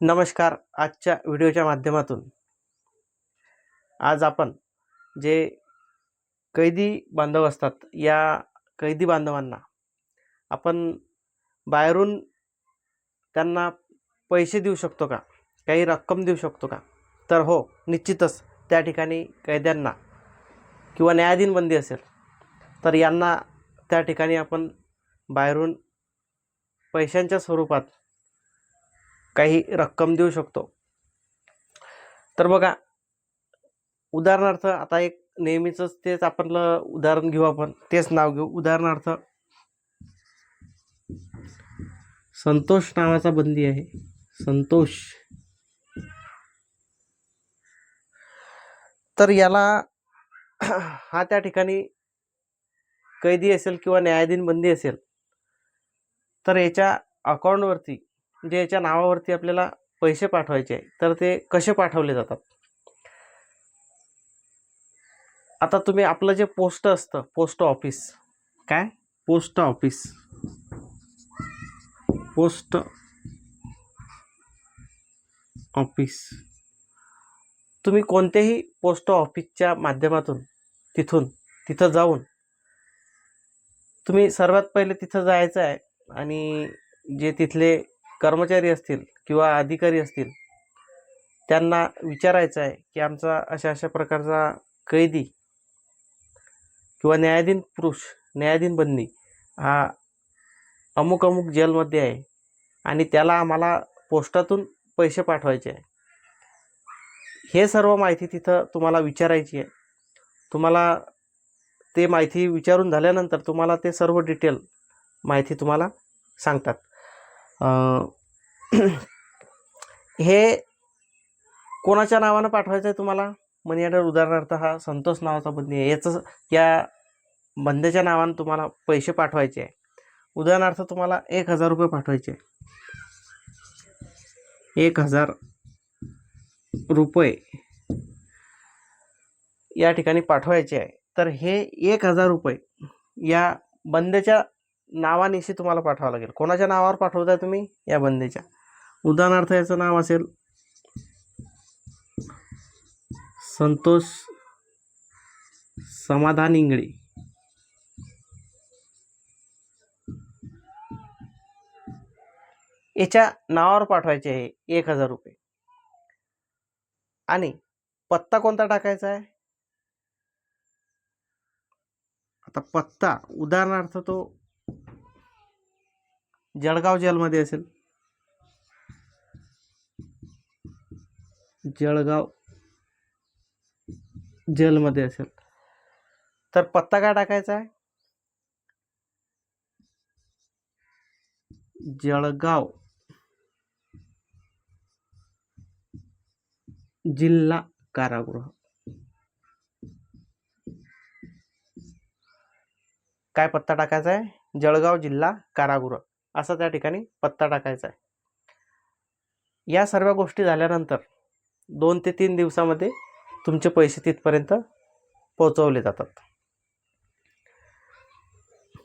नमस्कार आजच्या व्हिडिओच्या माध्यमातून. आज आपण जे कैदी बांधव असतात या कैदी बांधवांना आपण बाहेरून त्यांना पैसे देऊ शकतो का? काही रक्कम देऊ शकतो का? तर हो निश्चितच त्या ठिकाणी कैद्यांना किंवा न्यायाधीन बंदी असेल तर यांना त्या ठिकाणी आपण बाहेरून पैशांच्या स्वरूपात काही रक्कम देऊ शकतो. तर बघा उदाहरणार्थ आता एक नेहमीचंच तेच आपण उदाहरण घेऊ आपण. तेच नाव घेऊ. उदाहरणार्थ संतोष नावाचा बंदी आहे. संतोष. तर याला हा त्या ठिकाणी कैदी असेल किंवा न्यायाधीन बंदी असेल तर याच्या अकाउंटवरती म्हणजे याच्या नावावरती आपल्याला पैसे पाठवायचे आहे तर ते कसे पाठवले जातात? आता तुम्ही आपलं जे पोस्ट असतं पोस्ट ऑफिस काय? Post office. Post office. तुम्ही कोणत्याही पोस्ट ऑफिसच्या माध्यमातून तिथून तिथं जाऊन तुम्ही सर्वात पहिले तिथं जायचं आहे आणि जे तिथले कर्मचारी असतील किंवा अधिकारी असतील त्यांना विचारायचं आहे की आमचा अशा अशा प्रकारचा कैदी किंवा न्यायाधीन पुरुष न्यायाधीन बंदी हा अमुक अमुक जेलमध्ये आहे आणि त्याला आम्हाला पोस्टातून पैसे पाठवायचे आहे. हे सर्व माहिती तिथं तुम्हाला विचारायची आहे. तुम्हाला ते माहिती विचारून झाल्यानंतर तुम्हाला ते सर्व डिटेल माहिती तुम्हाला सांगतात. हे कोणाच्या नावानं पाठवायचं आहे तुम्हाला? मनी ऑर्डर उदाहरणार्थ हा संतोष नावाचा बंदी आहे. याचं या बंद्याच्या नावानं तुम्हाला पैसे पाठवायचे आहे. उदाहरणार्थ तुम्हाला एक हजार रुपये पाठवायचे आहे. एक हजार रुपये या ठिकाणी पाठवायचे आहे. तर हे एक हजार रुपये या बंद्याच्या नावानिशी तुम्हाला पाठवावं लागेल. कोणाच्या नावावर पाठवताय तुम्ही? या बंदीच्या. उदाहरणार्थ याचं नाव असेल संतोष समाधान इंगळे. याच्या नावावर पाठवायचे आहे एक हजार रुपये. आणि पत्ता कोणता टाकायचा आहे? आता पत्ता उदाहरणार्थ तो जळगाव जेलमध्ये असेल. जळगाव जेलमध्ये असेल. तर पत्ता काय टाकायचा आहे? जळगाव जिल्हा कारागृह. काय पत्ता टाकायचा आहे? जळगाव जिल्हा कारागृह. असा त्या ठिकाणी पत्ता टाकायचा आहे. या सर्व गोष्टी झाल्यानंतर दोन ते तीन दिवसामध्ये तुमचे पैसे तिथपर्यंत पोहोचवले जातात.